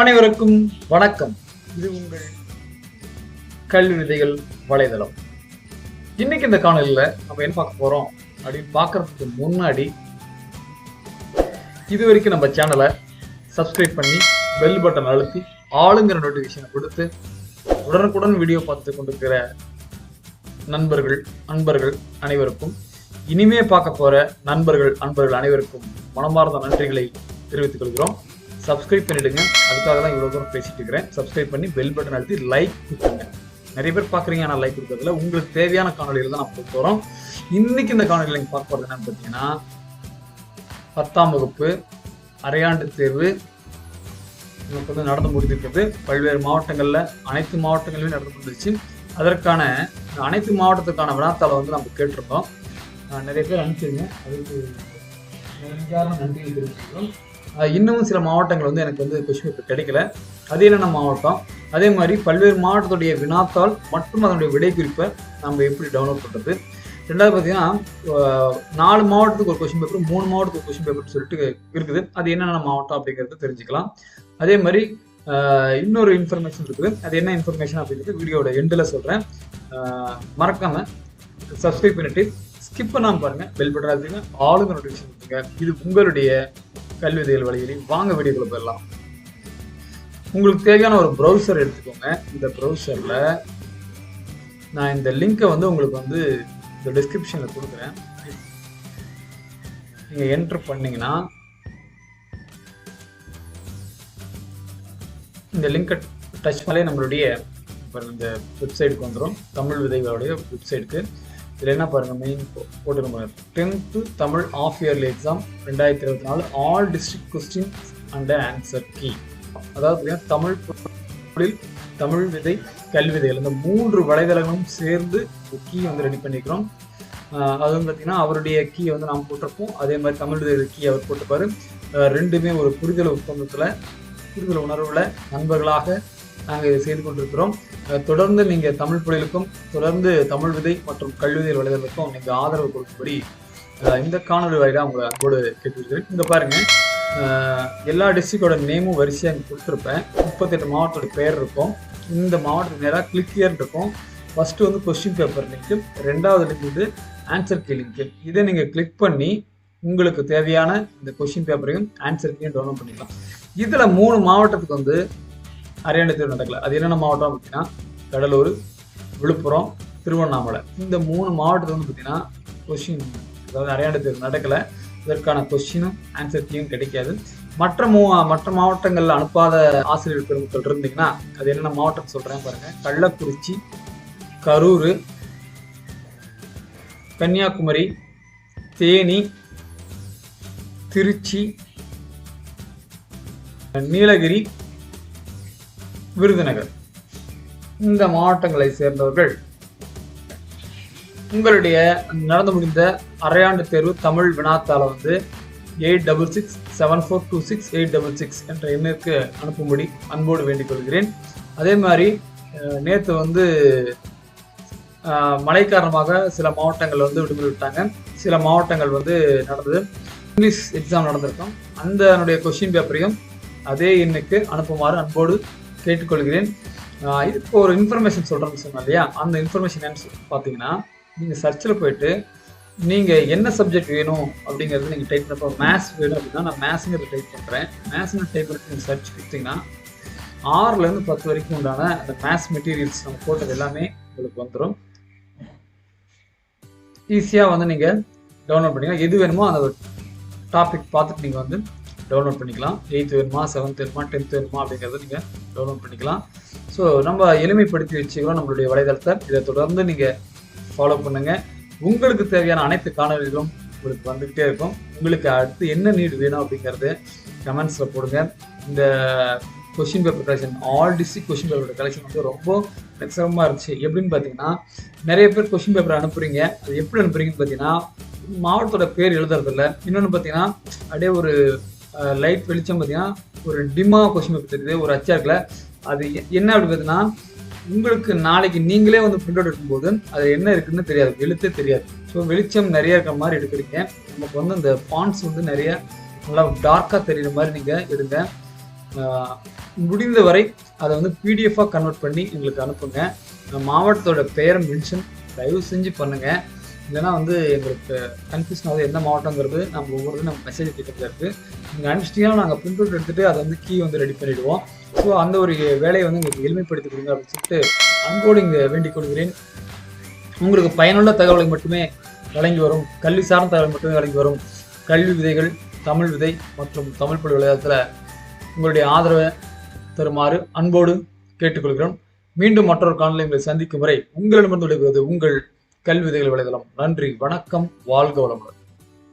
அனைவருக்கும் வணக்கம். இது உங்கள் கல்வி விதைகள் வலைதளம். இன்னைக்கு இந்த காணொலியில நம்ம என்ன பார்க்க போறோம் அப்படின்னு பார்க்கறதுக்கு முன்னாடி இது வரைக்கும் நம்ம சேனலை சப்ஸ்கிரைப் பண்ணி பெல் பட்டன் அழுத்தி ஆளுங்கிற நோட்டிஃபிகேஷனை கொடுத்து உடனுக்குடன் வீடியோ பார்த்து கொண்டிருக்கிற நண்பர்கள் அன்பர்கள் அனைவருக்கும் இனிமே பார்க்க போற நண்பர்கள் அன்பர்கள் அனைவருக்கும் மனமார்ந்த நன்றிகளை தெரிவித்துக் கொள்கிறோம். சப்ஸ்கிரைப் பண்ணிவிடுங்க அதுக்காக தான் இவ்வளோ தூரம் பேசிட்டு இருக்கிறேன். சப்ஸ்கிரைப் பண்ணி பெல் பட்டன் அழுத்தி லைக் கொடுத்துருங்க. நிறைய பேர் பார்க்குறீங்க ஆனால் லைக் கொடுக்கறதுல உங்களுக்கு தேவையான காணொலிகள் தான் நான் கொடுக்க இன்றைக்கி இன்னைக்கு இந்த காணொலியில் நீங்கள் பார்க்க போகிறது என்னன்னு பார்த்தீங்கன்னா பத்தாம் வகுப்பு அரையாண்டு தேர்வு நமக்கு வந்து நடந்து முடிந்திருக்கிறது. பல்வேறு மாவட்டங்களில் அனைத்து மாவட்டங்களிலும் நடந்து முடிஞ்சிருச்சு. அதற்கான அனைத்து மாவட்டத்துக்கான வினாத்தாளை வந்து நம்ம கேட்டிருந்தோம் நிறைய பேர் அனுப்பிச்சிருங்க அதுக்கு நெஞ்சார்ந்த நன்றியை தெரிவிச்சுக்கிறோம். இன்னமும் சில மாவட்டங்கள் வந்து எனக்கு வந்து கொஸ்டின் பேப்பர் கிடைக்கல. அது என்னென்ன மாவட்டம்? அதே மாதிரி பல்வேறு மாவட்டத்துடைய வினாத்தாள் மற்றும் அதனுடைய விடைக்குறிப்பை நம்ம எப்படி டவுன்லோட் பண்ணுறது ரெண்டாவது பார்த்தீங்கன்னா நாலு மாவட்டத்துக்கு ஒரு கொஷின் பேப்பர் மூணு மாவட்டத்துக்கு ஒரு கொஸ்டின் பேப்பர் சொல்லிட்டு இருக்குது. அது என்னென்ன மாவட்டம் அப்படிங்கிறத தெரிஞ்சுக்கலாம். அதே மாதிரி இன்னொரு இன்ஃபர்மேஷன் இருக்குது. அது என்ன இன்ஃபர்மேஷன் அப்படிங்கிறது வீடியோட எண்டில் சொல்கிறேன் மறக்காம சப்ஸ்கிரைப் பண்ணிட்டு ஸ்கிப் பண்ணாமல் பாருங்கள் பெல் பட்டன் ஆளுங்க நோட்டிஃபிகேஷன் இது உங்களுடைய கல்வி விதைகள் வழியிலே வாங்க வீடியோக்குள்ள போயிடலாம். உங்களுக்கு தேவையான ஒரு ப்ரௌசர் எடுத்துக்கோங்க. இந்த ப்ரௌசரில் நான் இந்த லிங்கை வந்து உங்களுக்கு வந்து இந்த டிஸ்கிரிப்ஷனில் கொடுக்குறேன். நீங்கள் என்டர் பண்ணிங்கன்னா இந்த லிங்கை டச் பண்ணாலே நம்மளுடைய இந்த வெப்சைட்டுக்கு வந்துடும் தமிழ் விதைகளுடைய வெப்சைட்டுக்கு இதில் என்ன பாருங்க மெயின் போட்டுருக்க tenth Tamil half yearly exam ரெண்டாயிரத்தி இருபத்தி நாலு all district question and answer key அதாவது தமிழ் பொருளில் தமிழ் விதை கல்விதைகள் இந்த மூன்று வலைதளங்களும் சேர்ந்து கீ வந்து ரெடி பண்ணிக்கிறோம் அது வந்து பார்த்தீங்கன்னா அவருடைய கீயை வந்து நாம் போட்டிருப்போம். அதே மாதிரி தமிழ் விதை கீ அவர் போட்டுப்பாரு ரெண்டுமே ஒரு புரிதல் ஒப்பந்தத்தில் புரிதல் உணர்வில் நண்பர்களாக நாங்கள் இதை செய்து கொண்டிருக்கிறோம். தொடர்ந்து நீங்கள் தமிழ் புலிகளுக்கும் தொடர்ந்து தமிழ் விதை மற்றும் கல்விதை வலைதளத்துக்கும் நீங்கள் ஆதரவு கொடுக்கும்படி இந்த காணொலி வாயிலாக உங்களை அன்போடு கேட்டுக்கிறேன் இங்கே பாருங்கள் எல்லா டிஸ்ட்ரிக்டோட நேமும் வரிசையாக இங்கே கொடுத்துருப்பேன். முப்பத்தெட்டு மாவட்டத்தோட பெயர் இருக்கும். இந்த மாவட்டத்துக்கு நேராக கிளிக்கியர் இருக்கும். ஃபஸ்ட்டு வந்து கொஸ்டின் பேப்பர் லிங்க்கு ரெண்டாவது லிங்க் வந்து ஆன்சர் கீ லிங்க்கு இதை நீங்கள் கிளிக் பண்ணி உங்களுக்கு தேவையான இந்த கொஸ்டின் பேப்பரையும் ஆன்சர் கீயும் டவுன்லோட் பண்ணிக்கலாம். இதில் மூணு மாவட்டத்துக்கு வந்து அரையாண்டு தேர்வு நடக்கல. அது என்னென்ன மாவட்டம் பார்த்தீங்கன்னா கடலூர் விழுப்புரம் திருவண்ணாமலை. இந்த மூணு மாவட்டத்தில் வந்து பார்த்தீங்கன்னா கொஸ்டின் அதாவது அரையாண்டு தேர்வு நடக்கலை. இதற்கான கொஸ்டினும் ஆன்சர் கீயும் கிடைக்காது. மற்ற மூ மற்ற மாவட்டங்களில் அனுப்பாத ஆசிரியர் பெருமக்கள் இருந்தீங்கன்னா அது என்னென்ன மாவட்டம் சொல்கிறேன் பாருங்கள் கள்ளக்குறிச்சி கரூர் கன்னியாகுமரி தேனி திருச்சி நீலகிரி விருதுநகர். இந்த மாவட்டங்களை சேர்ந்தவர்கள் உங்களுடைய நடந்து முடிந்த அரையாண்டு தேர்வு தமிழ் வினாத்தால வந்து eight double six seven four two six eight double six என்ற எண்ணிற்கு அனுப்பும்படி அன்போடு வேண்டிக் கொள்கிறேன் அதே மாதிரி நேற்று வந்து மழை காரணமாக சில மாவட்டங்கள் வந்து விடுமுறை விட்டாங்க சில மாவட்டங்கள் வந்து நடந்தது. இங்கிலீஷ் எக்ஸாம் நடந்திருக்கும். அந்த என்னுடைய கொஸ்டின் பேப்பரையும் அதே எண்ணுக்கு அனுப்புமாறு அன்போடு கேட்டுக்கொள்கிறேன். இப்போ ஒரு இன்ஃபர்மேஷன் சொல்கிறேன்னு சொன்னோம் இல்லையா? அந்த இன்ஃபர்மேஷன் என்னன்னு பார்த்தீங்கன்னா நீங்கள் சர்ச்சில் போயிட்டு நீங்கள் என்ன சப்ஜெக்ட் வேணும் அப்படிங்கிறது நீங்கள் டைப் பண்ணப்போ மேத்ஸ் வேணும் அப்படின்னா நான் மேத்ஸுங்கிறத டைப் பண்ணுறேன் மேத்ஸுங்கிற டைப் பண்ணி நீங்கள் சர்ச் கொடுத்தீங்கன்னா ஆறுலேருந்து பத்து வரைக்கும் உண்டான அந்த மேத்ஸ் மெட்டீரியல்ஸ் நம்ம போட்டது எல்லாமே உங்களுக்கு வந்துடும் ஈஸியாக வந்து நீங்கள் டவுன்லோட் பண்ணிக்கலாம். எது வேணுமோ அந்த டாபிக் பார்த்துட்டு நீங்கள் வந்து டவுன்லோட் பண்ணிக்கலாம். எயித்து வேணுமா செவன்த் வேணுமா டென்த் வேணுமா அப்படிங்கிறத நீங்கள் டவுன்லோட் பண்ணிக்கலாம். ஸோ நம்ம எளிமைப்படுத்தி வச்சுக்கிறோம் நம்மளுடைய வலைதளத்தை. இதை தொடர்ந்து நீங்கள் ஃபாலோ பண்ணுங்கள் உங்களுக்கு தேவையான அனைத்து காணொலிகளும் உங்களுக்கு வந்துக்கிட்டே இருக்கும். உங்களுக்கு அடுத்து என்ன நீடு வேணும் அப்படிங்கிறது கமெண்ட்ஸில் போடுங்க. இந்த question paper collection all district question paper collection வந்து ரொம்ப சிரமமாக இருந்துச்சு. எப்படின்னு பார்த்தீங்கன்னா நிறைய பேர் கொஷின் பேப்பர் அனுப்புறீங்க. அது எப்படி அனுப்புறீங்கன்னு பார்த்தீங்கன்னா மாவட்டத்தோட பேர் எழுதுறதில்ல. இன்னொன்று பார்த்தீங்கன்னா அப்படியே ஒரு லைட் வெளிச்சம் பார்த்தீங்கன்னா ஒரு டிம்மா கொஷின் பேப்பர் தெரியுது ஒரு அச்சார்க்கில் அது எ- என்ன அப்படி பார்த்தீங்கன்னா உங்களுக்கு நாளைக்கு நீங்களே வந்து பிரிண்ட் அவுட் எடுக்கும்போது அது என்ன இருக்குன்னு தெரியாது எழுத்தே தெரியாது. ஸோ வெளிச்சம் நிறைய இருக்கிற மாதிரி எடுக்கிறீங்க. நமக்கு வந்து அந்த பான்ஸ் வந்து நிறைய நல்லா டார்க்காக தெரியுற மாதிரி நீங்கள் எடுங்க. முடிந்த முடிந்தவரை அதை வந்து பிடிஎஃபாக கன்வெர்ட் பண்ணி எங்களுக்கு அனுப்புங்க. மாவட்டத்தோட பெயரை மென்ஷன் தயவு செஞ்சு பண்ணுங்கள் இல்லைன்னா வந்து எங்களுக்கு கன்ஃபியூஷன் ஆகுது எந்த மாவட்டங்கிறது. நம்ம ஒவ்வொரு நம்ம மெசேஜ் திட்டத்தில் இருக்குது நீங்கள் அனுப்பிச்சிட்டிங்கன்னா நாங்கள் பிரிண்ட் அவுட் எடுத்துகிட்டு அதை வந்து கீ வந்து ரெடி பண்ணிவிடுவோம் ஸோ அந்த ஒரு வேலையை வந்து எங்களுக்கு எளிமைப்படுத்தி கொடுங்க அப்படின்னு சொல்லிட்டு அன்போடு இங்கே வேண்டிக் கொள்கிறேன். உங்களுக்கு பயனுள்ள தகவலை மட்டுமே வழங்கி வரும். கல்வி சார்ந்த தகவல் மட்டுமே வழங்கி வரும். கல்வி விதைகள் தமிழ் விதை மற்றும் தமிழ் பள்ளி விளையாட்டில் உங்களுடைய ஆதரவை தருமாறு அன்போடு கேட்டுக்கொள்கிறோம். மீண்டும் மற்றொரு காணொலி உங்களை சந்திக்கும் வரை உங்களிடமிருந்து விடைபெறுவது உங்கள் கல்விதைகள் வலைதளம். நன்றி வணக்கம் வாழ்க வளமுடன்.